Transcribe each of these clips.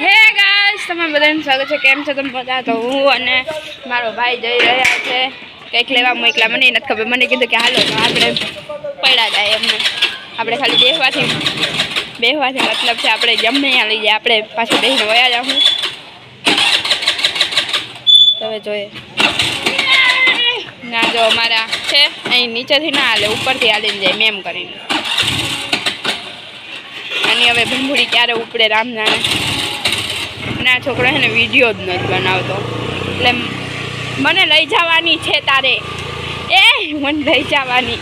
હે ગાઈસ તમે બધાને સ્વાગત છે. કેમ છો તમે બધા? તો હું અને મારો ભાઈ જઈ રહ્યા છે. કંઈક લેવા મોકલા મને નથી ખબર. મને કીધું કે હાલો, તો આપણે પડ્યા જાય એમને આપણે ખાલી બેસવાથી બેસવાથી મતલબ છે આપણે ગમે ત્યાં લઈ જાય. આપણે પાછું બેસીને વયા જાઉં તમે જોઈએ. ના, જો અમારા છે, અહીં નીચેથી ના હાલે, ઉપરથી હાલીને જાય, મેમ કરીને. અને હવે ભંભુડી ક્યારે ઉપડે રામ જાણે અને આ છોકરો છે ને વીડિયો જ નથી બનાવતો. એટલે મને લઈ જવાની છે તારે. એ મને લઈ જવાની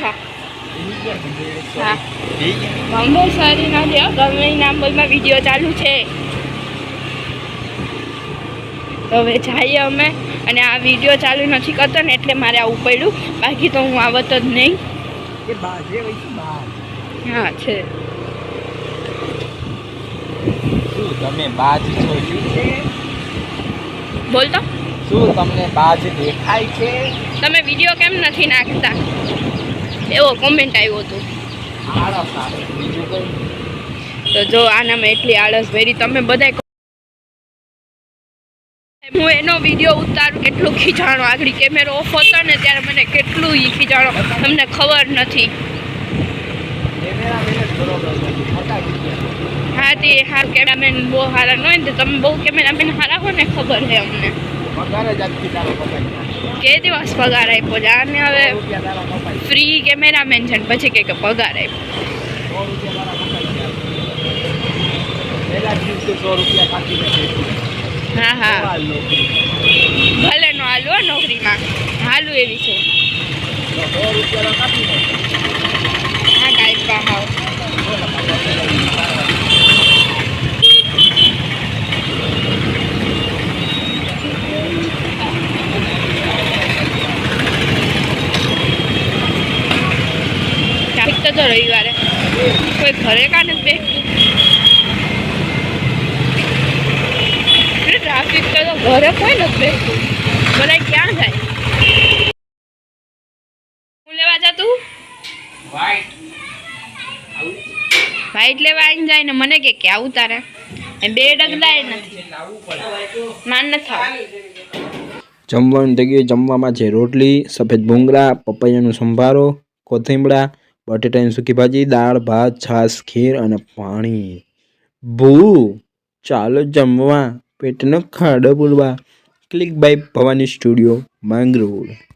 હા. સારી નથી. ગમે નામ બોલમાં વીડિયો ચાલુ છે. તો હવે જઈએ અમે. અને આ વીડિયો ચાલુ નથી કરતો ને એટલે મારે આવું પડ્યું. બાકી તો હું આવત જ નહીં. એ બાજે હોય છે બાજ. હા છે. શું તમે બાજ જોયું છે બોલતો શું તમને બાજ દેખાય છે? તમે વીડિયો કેમ નથી નાખતા? એવો કોમેન્ટ આવ્યો હતો. આળસ આવે બીજું કંઈ? તો જો આનામાં એટલી આળસ ભરી તમે બધાય હું એનો વીડિયો ઉતારું કેટલું ખીજાણો. આગળ કેમેરો ઓફ હતો ને ત્યારે મને કેટલું ઈ ખીજાણો. તમને ખબર નથી કેમેરા મેને બરોબર નથી ફોટા ખીચ્યા. હા તે હારું કેમેરામેન બહુ સારા ન હોય ને તમે બહુ કેમેરામેન સારા હો ને ખબર છે અમને. કે દિવસ પગાર આપ્યો છે? આને હવે. ફ્રી કેમેરામેન છે પછી કે પગાર આપ્યો. હા હા. ભલે નો હાલો હો નોકરીમાં. હાલું એવી છે. હા હા કાંઈ હાવ ટ્રાફિક તો રવિવારે. કોઈ ઘરે કા નથી બેસતું? ટ્રાફિક તો ઘરે કોઈ નથી બેસતું. બધા ક્યાં જાય? વાઈટ લેવા આવીને જાય ને મને કે કે આવું તારે. બે ડગલાય નથી. માન ન જમવાનું થઈ જમવામાં છે રોટલી, સફેદ ભૂંગળા, પપૈયાનો સંભારો, કોથીમડા, બટેટાની સૂકી ભાજી, દાળ, ભાત, છાશ, ખીર અને પાણી. ભૂ, ચાલો જમવા. પેટનો ખાડો પૂરવા click by Bhavani studio, Mangrol.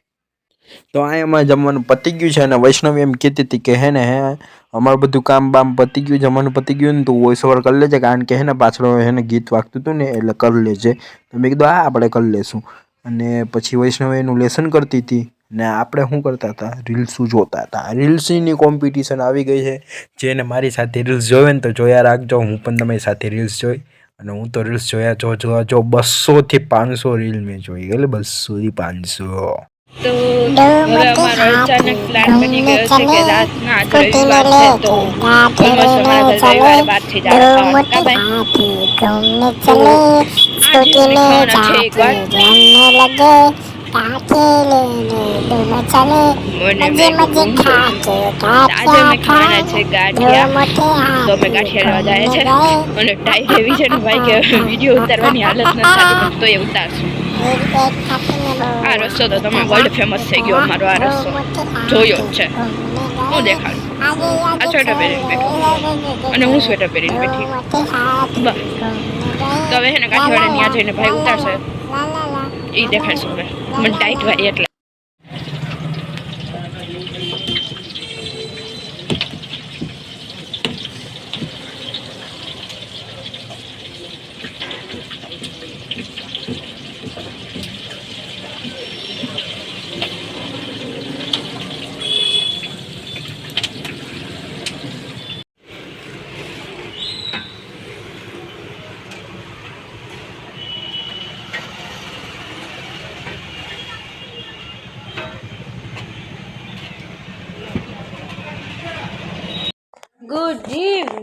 તો એમાં જમવાનું પતી ગયું છે અને વૈષ્ણવી એમ કહેતી હતી કે હે ને, હે, અમારું બધું કામ બામ પતી ગયું, જમવાનું પતી ગયું ને તું વોઇસ ઓવર કરી લેજે કારણ કે હે ને પાછળ હે ને ગીત વાગતું હતું ને એટલે કરી લેજે. તો મેં કીધું, હા, આપણે કરી લેશું. અને પછી વૈષ્ણવી એનું લેસન કરતી હતી ને આપણે શું કરતા હતા? રીલ્સું જોતા હતા? રીલ્સની કોમ્પિટિશન આવી ગઈ છે. જેને મારી સાથે રીલ્સ જોવે ને તો જોયા રાખજો, હું પણ તમારી સાથે રીલ્સ જોઈ અને હું તો રીલ્સ જોયા, જો જોવા જો બસોથી પાંચસો રીલ મેં જોઈ એટલે બસોથી પાંચસો. તો હવે અમારો અચાનક પ્લાન બની ગયો છે કે રાતના રવિવાર છે તો ચોમાસામાં રવિવાર બાદ થઈ જાય ગાંઠિયા વીડિયો ઉતારવાની હાલત નથી તો એ ઉતારશું. આ રસ્તો તો તમે વર્લ્ડ ફેમસ થઈ ગયો અમારો આ રસ્તો જોયો છે. હું દેખાડું. આ સ્વેટર પહેરીને બેઠો અને હું સ્વેટર પહેરીને બેઠી બસ. તો હવે છે ને કાઠિયાવાડી ત્યાં જઈને ભાઈ ઉતારશે. એ દેખાડશું હવે. મને ટાઈટ વાળી એટલે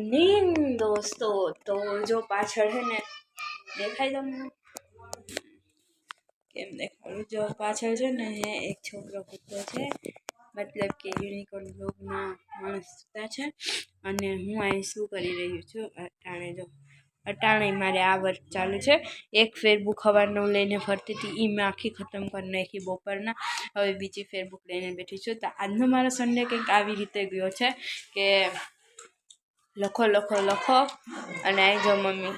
ઇવનિંગ દોસ્તો, તો જો પાછળ છે ને, દેખાય તમને? કેમ દેખાડું જો પાછળ છે ને એક છોકરો કૂદતો છે, મતલબ કે યુનિકોર્ન બ્લોગમાં માણસ સૂતા છે, અને હું અહીં શું કરી રહ્યું છું? અટાણે જો, અટાણે મારે આ વર્ક ચાલુ છે. એક ફેરબુક હવાનું લઈને ફરતી હતી એ મેં આખી ખતમ કરી નાખી બપોરના. હવે બીજી ફેરબુક લઈને બેઠી છું. તો આજનો મારો સન્ડે કંઈક આવી રીતે ગયો છે કે લખો લખો લખો અને આવી જાઓ મમ્મી.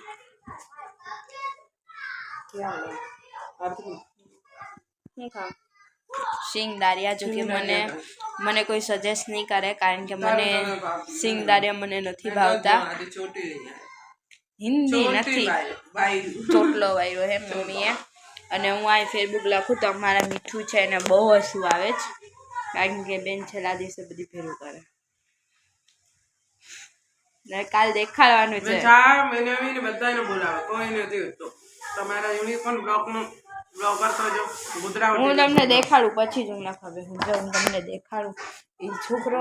શું સિંગ દારિયા જો કે મને મને કોઈ સજેસ્ટ નહીં કરે કારણ કે મને સિંગ દારિયા મને નથી ભાવતા. હિન્દી નથી. ચોટલો વાયરો હે મમ્મીએ. અને હું આ ફેસબુક લખું તો અમારા મીઠું છે એને બહુ હસવું આવે છે. કારણ કે બેન છેલ્લા દિવસે બધી ફેરું કરે. ને કાલ દેખાડવાનું છે. ચાર મહિને મહિને બધાને બોલાવે કોઈ નથી હોતું. તમારા યુનિકોર્ન બ્લોકનું બ્લોગર તો જો ગુજરાત હું તમને દેખાડું પછી જ હું ના ખબર હું જો હું તમને દેખાડું. એ છોકરો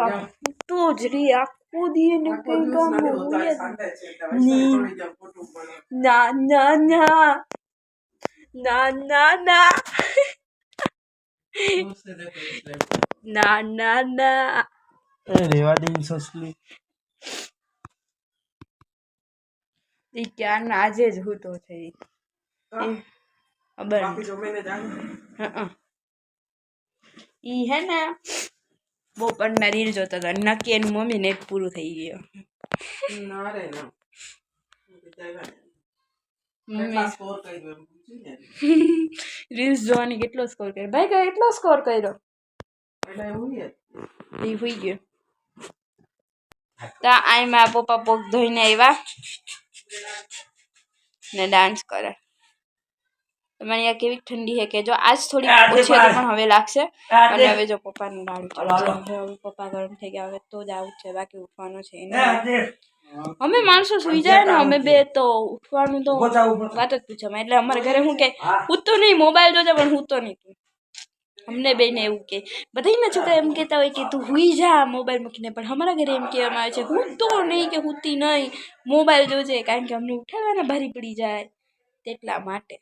તો જ રી આખો દીએ ને કઈ કામ. ના ના ના. ના ના ના. ના ના ના. રેવા દે સસલી. એ ક્યારનો આજે જ હૂતો છે એ ખબર ઈ હે ને બપોરના રીલ જોતો હતો નક્કી એની મમ્મી ને પૂરું થઈ ગયો. રીલ્સ જોવાની કેટલો સ્કોર કર્યો? ભાઈ કઈ એટલો સ્કોર કર્યો એ હોઈ ગયો. ત્યાં આઈ મા પપ્પા પોક ધોઈને આવ્યા ને ડાન્સ કરે. તમારી અહીંયા કેવી ઠંડી છે? કે જો આજ થોડી ઓછી હતી પણ હવે લાગશે. અને હવે જો પપ્પાનું ડાળું ચાલુ. છે. હવે પપ્પા ગરમ થઈ ગયા હવે તો જ આવું છે બાકી ઉઠવાનું છે અમે માણસો સુઈ જાય ને અમે બે તો ઉઠવાનું તો વાત જ પૂછવામાં એટલે અમારે ઘરે હું કે હું. તો નહીં મોબાઈલ જોજે પણ હું તો નહીં. તું અમને બેને એવું કે. બધાના છોકરા એમ કહેતા હોય કે, તું હુઈ જા મોબાઈલ મૂકીને. પણ અમારા ઘરે એમ કહેવામાં આવે છે, હું તો નહીં કે હુતી નહીં. મોબાઈલ જોજે, કારણ કે અમને ઉઠાડવાના ભારી પડી જાય તેટલા માટે.